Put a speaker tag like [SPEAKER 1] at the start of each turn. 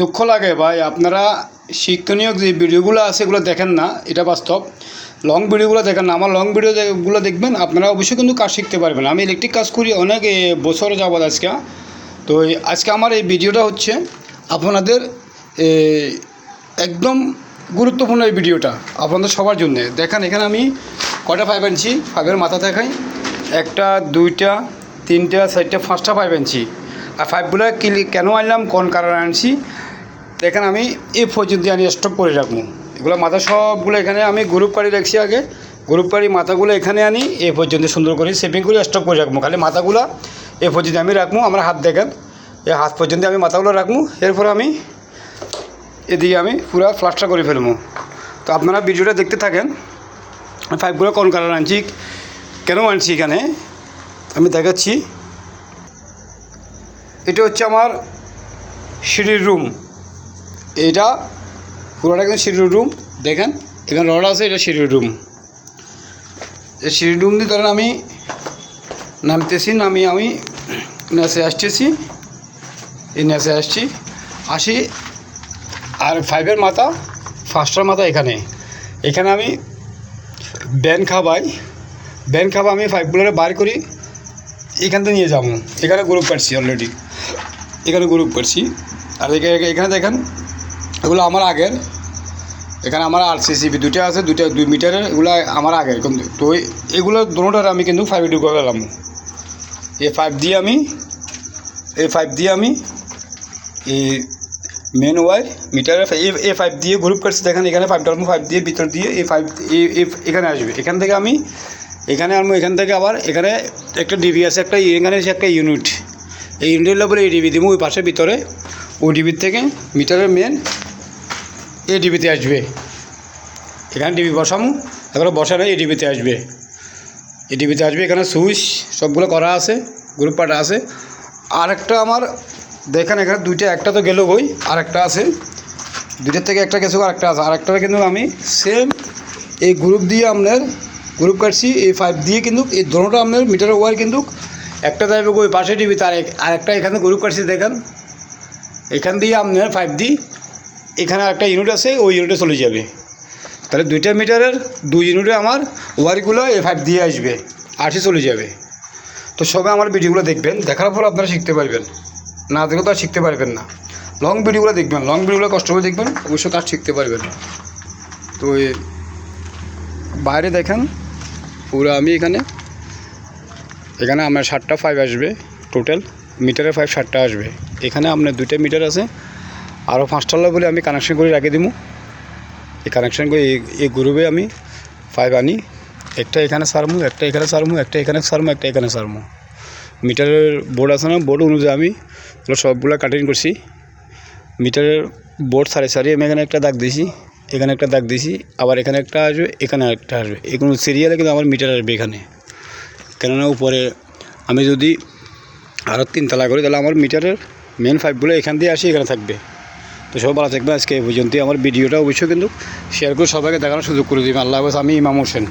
[SPEAKER 1] দুঃখ লাগে ভাই। আপনারা শিক্ষণীয় যে ভিডিওগুলো আছে, এগুলো দেখেন না, এটা বাস্তব। লং ভিডিওগুলো দেখেন না, আমার লং ভিডিওগুলো দেখবেন, আপনারা অবশ্যই কিন্তু কাজ শিখতে পারবেন। আমি ইলেকট্রিক কাজ করি অনেক বছর যাবৎ আজকে। তো আজকে আমার এই ভিডিওটা হচ্ছে আপনাদের একদম গুরুত্বপূর্ণ এই ভিডিওটা, আপনাদের সবার জন্য। দেখেন, এখানে আমি কটা ফাইভ ইঞ্চি ফাইভের মাথা দেখাই। একটা, দুইটা, তিনটা, চারটা, পাঁচটা ফাইভ ইঞ্চি আর ফাইভগুলো কেন আনলাম? কোন কারণে আনছি? দেখেন আমি এই পর্যন্ত আমি স্টপ করে রাখব। এগুলো মাথা সবগুলো এখানে, আমি গ্রুপ কারি রাখছি আগে। গ্রুপ কারি মাথাগুলো এখানে আনি, এ পর্যন্ত সুন্দর করে সেভিং করে স্টপ করে রাখব। খালি মাথাগুলো এ পর্যন্ত আমি রাখব, আমার হাত দেখেন। এই হাত পর্যন্ত আমি মাথাগুলো রাখব, এরপর আমি এদিকে আমি পুরো প্লাস্টার করে ফেলব। তো আপনারা ভিডিওটা দেখতে থাকেন পাইপগুলো কোন কালার আনছি, কেন আনছি এখানে, আমি দেখাচ্ছি। এটা হচ্ছে আমার সিঁড়ির রুম এটা পুরোটা কিন্তু সিঁড়ির রুম দেখেন, এখানে রড আছে, এটা সিঁড়ির রুম এই সিঁড়ির রুম দিয়ে ধরেন আমি নামতেছি, নামি আমি নেসে আসতেছি, এই নেসে আসছি, আসি, আর ফাইভের মাথা ফার্স্টার মাথা এখানে। এখানে আমি ব্যান খাবাই ব্যান খাবা আমি ফাইভ ফাইভগুলোরে বার করি, এখান থেকে নিয়ে যাব। এখানে গ্রুপ করছি অলরেডি এখানে গ্রুপ করছি। আর এখানে দেখেন এগুলো আমার আগের। এখানে আমার আর সি সিসিবি দুইটা আছে, দুইটা দুই মিটারের, এগুলো আমার আগের। কিন্তু তো এগুলো দুটোটার আমি কিন্তু ফাইভ ঢুকে গেলাম এই ফাইভ দিয়ে আমি এই ফাইভ দিয়ে আমি এই মেন ওয়ার মিটারে এ ফাইভ দিয়ে গ্রুপ করছি। দেখেন এখানে ফাইভ ডালমো ফাইভ দিয়ে ভিতর দিয়ে এই ফাইভ এখানে আসবে। এখান থেকে আমি, এখানে আনব এখান থেকে আবার এখানে একটা ডিবি আছে, একটা এখানে আছে একটা ইউনিট এই ইউনিটের লেভেলে এই ডিবি দিব, ওই পাশে ভিতরে। ওই ডিবির থেকে মিটারের মেন এই ডিবিতে আসবে। এখানে ডিবি বসামু এবারে বসানো এই ডিবিতে আসবে। এই ডিবিতে আসবে, এখানে সুইচ সবগুলো করা আছে গ্রুপ পার্ট আছে। আর একটা আমার, দেখেন এখানে দুইটা, একটা তো গেল বই আর একটা আছে। দুইটার থেকে একটা গেছে আর একটা আছে। আর একটা কিন্তু আমি সেম এই গ্রুপ দিয়ে আপনার গ্রুপ কাটছি, এই ফাইভ দিয়ে কিন্তু এই দোনোটা আপনার মিটারের ওয়ার কিন্তু একটা যাবে ওই পাশে ডিবি তার এক- আর একটা এখানে গ্রুপ কাটছি, দেখেন। এখান দিয়ে আপনার ফাইভ দি এখানে একটা ইউনিট আছে, ওই ইউনিটে চলে যাবে। তাহলে দুইটা মিটারের দুই ইউনিটে আমার ওয়ারগুলো এ ফাইভ দিয়ে আসবে আসে চলে যাবে। তো সবাই আমার ভিডিওগুলো দেখবেন, দেখার পর আপনারা শিখতে পারবেন। না দেখলে তো আর শিখতে পারবেন না। লং ভিডিওগুলো দেখবেন লং ভিডিওগুলো কষ্ট করে দেখবেন, অবশ্যই কাজ শিখতে পারবেন। তো বাইরে দেখেন, পুরো আমি এখানে এখানে আমার ষাটটা ফাইভ আসবে টোটাল মিটারের ফাইভ ষাটটা আসবে। এখানে আপনার দুইটা মিটার আছে আরও পাঁচটা বলে আমি কানেকশন করে রাখে দিব এই কানেকশন করে এই গ্রুপে আমি ফাইভ আনি। একটা এখানে সারমু, একটা এখানে সারমু, একটা এখানে সারমু, একটা এখানে সারমু। মিটারের বোর্ড আছে না? বোর্ড অনুযায়ী আমি সবগুলো কাটিং করছি। মিটারের বোর্ড সারি সারি আমি এখানে একটা দাগ দিয়েছি, এখানে একটা দাগ দিয়েছি, আবার এখানে একটা আসবে, এখানে একটা আসবে। এগুলো সিরিয়ালে কিন্তু আমার মিটার আসবে এখানে। কেননা উপরে আমি যদি আরও তিনতলা করি, তাহলে আমার মিটারের মেন পাইপগুলো এখান দিয়ে আসি, এখানে থাকবে। তো সবাই ভালো থাকবে আজকে এই পর্যন্ত আমার ভিডিওটা অবশ্যই কিন্তু শেয়ার করে সবাইকে দেখানোর সুযোগ করে দিবেন। আল্লাহ হাফেজ। আমি ইমাম হোসেন।